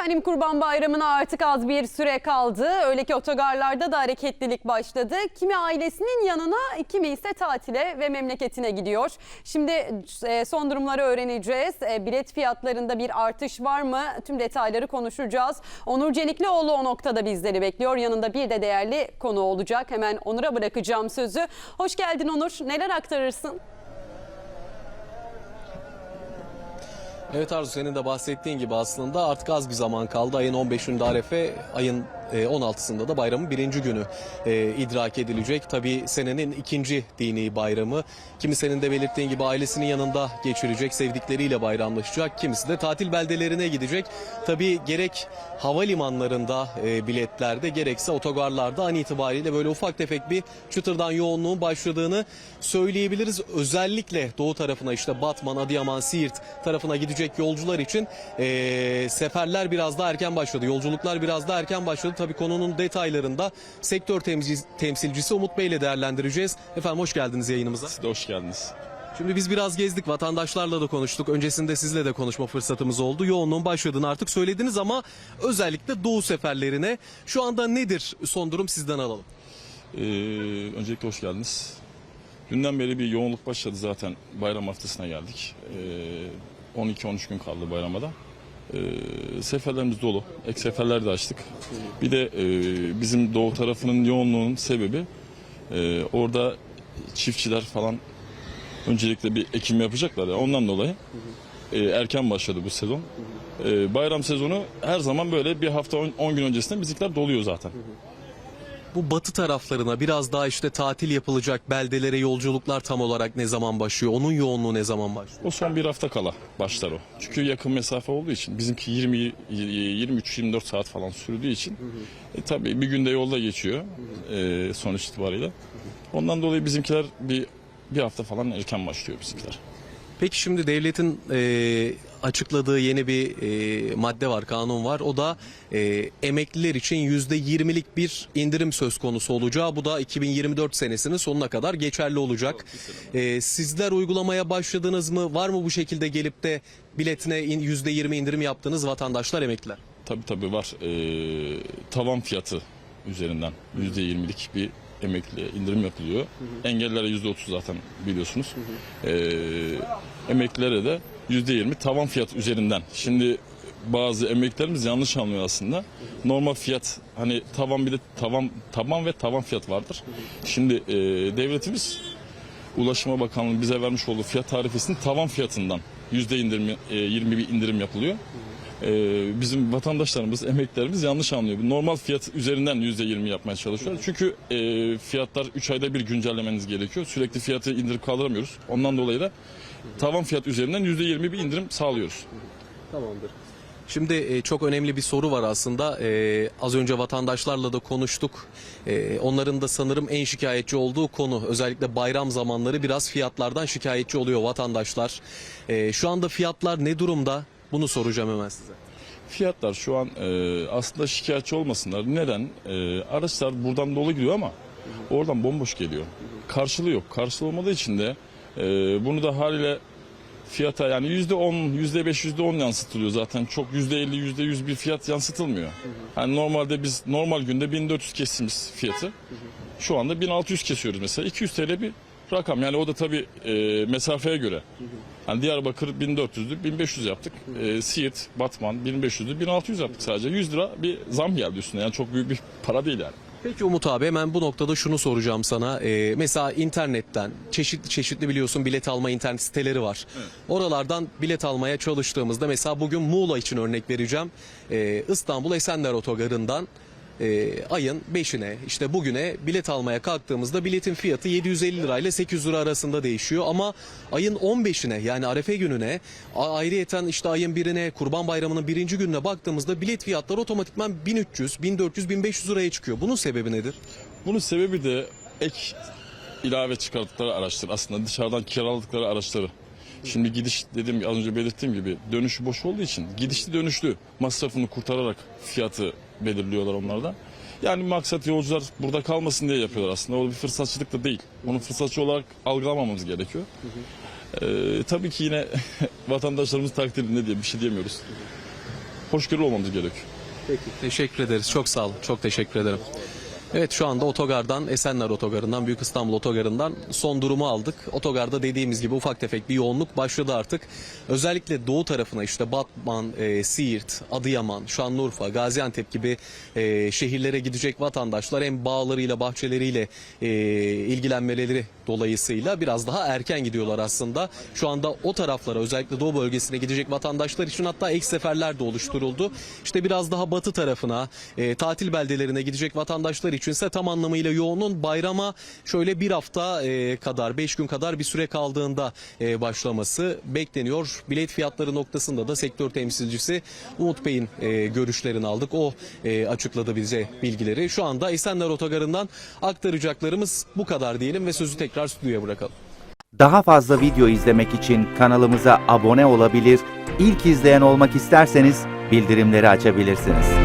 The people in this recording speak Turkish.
Efendim Kurban Bayramı'na artık az bir süre kaldı. Öyle ki otogarlarda da hareketlilik başladı. Kimi ailesinin yanına, kimi ise tatile ve memleketine gidiyor. Şimdi e, son durumları öğreneceğiz. E, Bilet fiyatlarında bir artış var mı? Tüm detayları konuşacağız. Onur Ceniklioğlu o noktada bizleri bekliyor. Yanında bir de değerli konu olacak. Hemen Onur'a bırakacağım sözü. Hoş geldin Onur. Neler aktarırsın? Evet Arzu senin de bahsettiğin gibi aslında artık az bir zaman kaldı. Ayın 15'inde Arefe, ayın 16'sında da bayramın birinci günü e, idrak edilecek. Tabii senenin ikinci dini bayramı. Kimi senin de belirttiğin gibi ailesinin yanında geçirecek, sevdikleriyle bayramlaşacak. Kimisi de tatil beldelerine gidecek. Tabii gerek havalimanlarında e, biletlerde gerekse otogarlarda an itibariyle böyle ufak tefek bir çıtırdan yoğunluğun başladığını söyleyebiliriz. Özellikle doğu tarafına işte Batman, Adıyaman, Siirt tarafına gidecek yolcular için e, seferler biraz daha erken başladı. Yolculuklar biraz daha erken başladı. Tabii konunun detaylarında sektör temsil- temsilcisi Umut Bey ile değerlendireceğiz. Efendim hoş geldiniz yayınımıza. Siz de hoş geldiniz. Şimdi biz biraz gezdik, vatandaşlarla da konuştuk. Öncesinde sizle de konuşma fırsatımız oldu. Yoğunluğun başladığını artık söylediniz ama özellikle doğu seferlerine şu anda nedir son durum sizden alalım. Ee, öncelikle hoş geldiniz. Dünden beri bir yoğunluk başladı zaten. Bayram haftasına geldik. Ee, 12-13 gün kaldı bayrama da. Ee, seferlerimiz dolu. Ek seferler de açtık. Bir de e, bizim doğu tarafının yoğunluğunun sebebi e, orada çiftçiler falan öncelikle bir ekim yapacaklar ya ondan dolayı e, erken başladı bu sezon. E, bayram sezonu her zaman böyle bir hafta 10 gün öncesinden bizimkiler doluyor zaten. Bu batı taraflarına biraz daha işte tatil yapılacak beldelere yolculuklar tam olarak ne zaman başlıyor? Onun yoğunluğu ne zaman başlıyor? O son bir hafta kala başlar o. Çünkü yakın mesafe olduğu için bizimki 20 23-24 saat falan sürdüğü için e, tabii bir günde yolda geçiyor e, sonuç itibariyle. Ondan dolayı bizimkiler bir bir hafta falan erken başlıyor bizimkiler. Peki şimdi devletin e, açıkladığı yeni bir e, madde var, kanun var. O da e, emekliler için yüzde yirmilik bir indirim söz konusu olacağı. Bu da 2024 senesinin sonuna kadar geçerli olacak. E, sizler uygulamaya başladınız mı? Var mı bu şekilde gelip de biletine yüzde yirmi indirim yaptığınız vatandaşlar, emekliler? Tabii tabii var. E, tavan fiyatı üzerinden %20'lik bir emekli indirim yapılıyor. Engellilere %30 zaten biliyorsunuz. E, emeklilere de %20 tavan fiyat üzerinden. Şimdi bazı emeklilerimiz yanlış anlıyor aslında. Normal fiyat hani tavan bir de tavan taban ve tavan fiyat vardır. Şimdi e, devletimiz Ulaşma Bakanlığı bize vermiş olduğu fiyat tarifesinin tavan fiyatından yüzde indirim, e, 20 bir indirim yapılıyor. E, bizim vatandaşlarımız, emeklilerimiz yanlış anlıyor. Normal fiyat üzerinden yüzde 20 yapmaya çalışıyor. Çünkü e, fiyatlar 3 ayda bir güncellemeniz gerekiyor. Sürekli fiyatı indirip kaldıramıyoruz. Ondan dolayı da tavan fiyat üzerinden yüzde 20 bir indirim sağlıyoruz. Tamamdır. Şimdi e, çok önemli bir soru var aslında. E, az önce vatandaşlarla da konuştuk. E, onların da sanırım en şikayetçi olduğu konu. Özellikle bayram zamanları biraz fiyatlardan şikayetçi oluyor vatandaşlar. E, şu anda fiyatlar ne durumda? Bunu soracağım hemen size. Fiyatlar şu an e, aslında şikayetçi olmasınlar. Neden? E, araçlar buradan dolu gidiyor ama oradan bomboş geliyor. Karşılığı yok. Karşılığı olmadığı için de e, bunu da haliyle fiyata yani yüzde on, yüzde beş, yüzde on yansıtılıyor zaten. Çok yüzde elli, yüzde yüz bir fiyat yansıtılmıyor. Yani normalde biz normal günde 1400 kestiğimiz fiyatı şu anda 1600 kesiyoruz mesela. 200 TL bir rakam. Yani o da tabii e, mesafeye göre. Hani Diyarbakır 1400'dü, 1500 yaptık. E, Siirt, Batman 1500'dü, 1600 yaptık sadece. 100 lira bir zam geldi üstüne. Yani çok büyük bir para değil yani. Peki Umut abi hemen bu noktada şunu soracağım sana. Ee, mesela internetten çeşitli çeşitli biliyorsun bilet alma internet siteleri var. Oralardan bilet almaya çalıştığımızda mesela bugün Muğla için örnek vereceğim. Ee, İstanbul Esenler Otogarı'ndan e, ayın 5'ine işte bugüne bilet almaya kalktığımızda biletin fiyatı 750 lira ile 800 lira arasında değişiyor. Ama ayın 15'ine yani Arefe gününe ayrıyeten işte ayın birine Kurban Bayramı'nın birinci gününe baktığımızda bilet fiyatları otomatikman 1300, 1400, 1500 liraya çıkıyor. Bunun sebebi nedir? Bunun sebebi de ek ilave çıkarttıkları araçlar. Aslında dışarıdan kiraladıkları araçları. Şimdi gidiş dediğim az önce belirttiğim gibi dönüşü boş olduğu için gidişli dönüşlü masrafını kurtararak fiyatı belirliyorlar onlardan. Yani maksat yolcular burada kalmasın diye yapıyorlar aslında. O bir fırsatçılık da değil. Onu fırsatçı olarak algılamamamız gerekiyor. Ee, tabii ki yine vatandaşlarımız takdirinde diye bir şey diyemiyoruz. hoşgörülü olmamız gerekiyor. Peki. Teşekkür ederiz. Çok sağ olun. Çok teşekkür ederim. Evet şu anda otogardan, Esenler Otogarı'ndan, Büyük İstanbul Otogarı'ndan son durumu aldık. Otogarda dediğimiz gibi ufak tefek bir yoğunluk başladı artık. Özellikle doğu tarafına işte Batman, e, Siirt, Adıyaman, Şanlıurfa, Gaziantep gibi e, şehirlere gidecek vatandaşlar hem bağlarıyla, bahçeleriyle e, ilgilenmeleri dolayısıyla biraz daha erken gidiyorlar aslında. Şu anda o taraflara özellikle doğu bölgesine gidecek vatandaşlar için hatta ek seferler de oluşturuldu. İşte biraz daha batı tarafına, e, tatil beldelerine gidecek vatandaşlar içinse tam anlamıyla yoğunun bayrama şöyle bir hafta e, kadar, beş gün kadar bir süre kaldığında e, başlaması bekleniyor. Bilet fiyatları noktasında da sektör temsilcisi Umut Bey'in e, görüşlerini aldık. O e, açıkladı bize bilgileri. Şu anda Esenler Otogarı'ndan aktaracaklarımız bu kadar diyelim ve sözü tekrar stüdyoya bırakalım. Daha fazla video izlemek için kanalımıza abone olabilir, ilk izleyen olmak isterseniz bildirimleri açabilirsiniz.